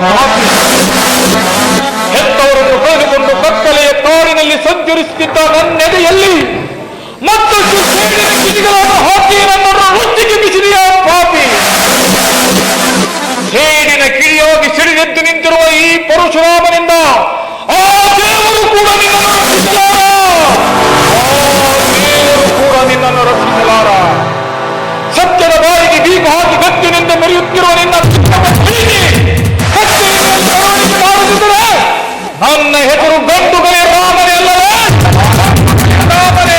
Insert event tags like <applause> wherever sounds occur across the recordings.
ಪಾಪಿ. ಹೆತ್ತವರನ್ನು ಕಳೆದುಕೊಂಡು ಕತ್ತಲೆಯ ಕಾಡಿನಲ್ಲಿ ಸಂಚರಿಸುತ್ತಿದ್ದ ನನ್ನೆದೆಯಲ್ಲಿ ಮತ್ತಷ್ಟು ಸೇಡಿನ ಕಿಡಿಗಳನ್ನು ಹಾಕಿ ನನ್ನನ್ನು ರೊಚ್ಚಿಗೆ ಬಿಸಿದೆಯ ಪಾಪಿ. ಸೇಡಿನ ಸಿಡಿದೆದ್ದು ನಿಂತಿರುವ ಈ ಪರಶುರಾಮನಿಂದ ಆ ದೇವರು ಕೂಡ ನಿನ್ನನ್ನು ರಕ್ಷಿಸಲಾರ ದೇವರು ಸತ್ಯದ ಬಾಯಿಗೆ ದೀಪ ಹಾಕಿ ಗತ್ತಿನಿಂದ ಮೆರೆಯುತ್ತಿರುವ ನಿನ್ನ ನನ್ನ ಹೆಸರು ಗಂಡು ಗಲೆ ರಾಮನೇ ಅಲ್ಲವೇ? ರಾಮನೇ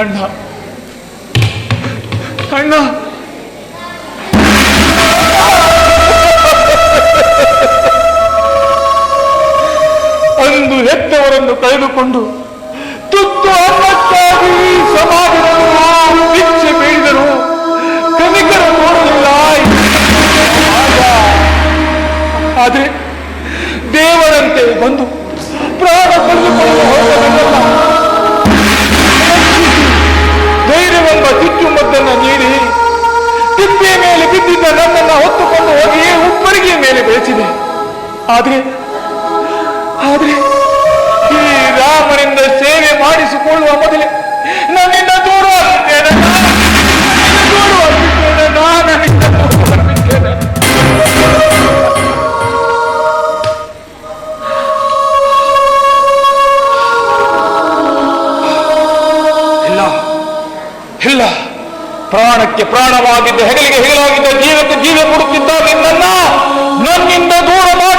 ಅಣ್ಣ. ಅಣ್ಣ. ಅಂದು ಹೆತ್ತವರನ್ನು ಕಳೆದುಕೊಂಡು ದೇವರಂತೆ ಬಂದು ಧೈರ್ಯವೆಂಬ ಚುಚ್ಚುಮದ್ದನ್ನು ನೀಡಿ ತಿಪ್ಪೆ ಮೇಲೆ ಬಿದ್ದಿದ್ದ ನನ್ನನ್ನು ಹೊತ್ತುಕೊಂಡು ಹೋಗಿ ಉಪ್ಪರಿಗೆ ಮೇಲೆ ಬೆಳೆಸಿದೆ. ಆದ್ರೆ ಆದ್ರೆ ಈ ರಾಮನಿಂದ ಸೇವೆ ಮಾಡಿಸಿಕೊಳ್ಳುವ ಮೊದಲೇ ನನ್ನಿಂದ ದೂರ ಇಲ್ಲ ಪ್ರಾಣಕ್ಕೆ ಪ್ರಾಣವಾಗಿದ್ದ ಹೆಗಲಿಗೆ ಹೆಗಲಾಗಿದ್ದ ಜೀವಕ್ಕೆ ಜೀವ ಕೊಡುತ್ತಿದ್ದ ನಿನ್ನನ್ನ ನನ್ನಿಂದ ದೂರ ಮಾಡಿದ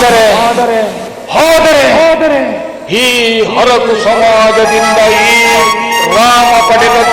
ಆದರೆ ಹೋದರೆ ಹೋದರೆ ಈ ಹೊರತು ಸಮಾಜದಿಂದ ಈ ರಾಮ ಪಡೆದದ್ದು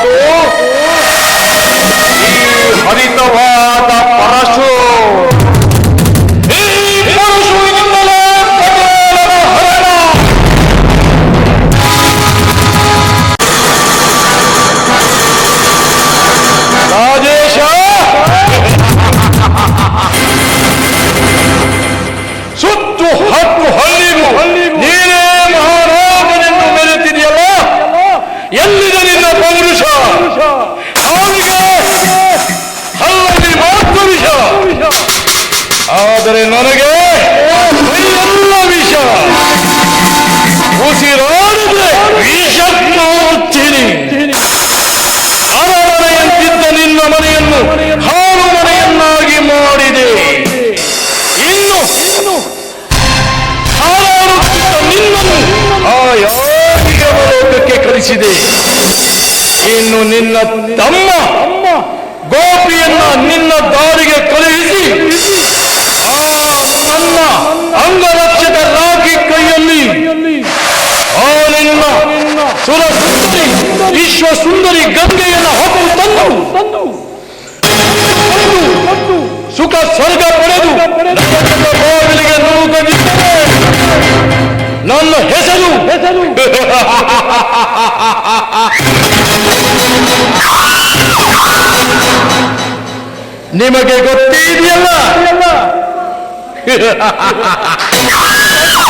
ಕಳಿಸಿದೆ ಇನ್ನು ನಿನ್ನ ತಮ್ಮ ಗೋಪಿಯನ್ನ ನಿನ್ನ ದಾರಿಗೆ ಕಳುಹಿಸಿ, ಆ ನನ್ನ ಅಂಗರಕ್ಷಕ ರಾಖಿ ಕೈಯಲ್ಲಿ, ಆ ನಿನ್ನ ಸುರ ಸುಂದರಿ ವಿಶ್ವ ಸುಂದರಿ ಗಂಗೆಯನ್ನ ಹೊತ್ತು ತಂದು. ತಂದು. ಸುಖ, ಸ್ವರ್ಗ ಪಡೆದು ನನ್ನ ಹೆಸರು ನಿಮಗೆ ಗೊತ್ತೇ ಇದೆಯಲ್ಲ <laughs>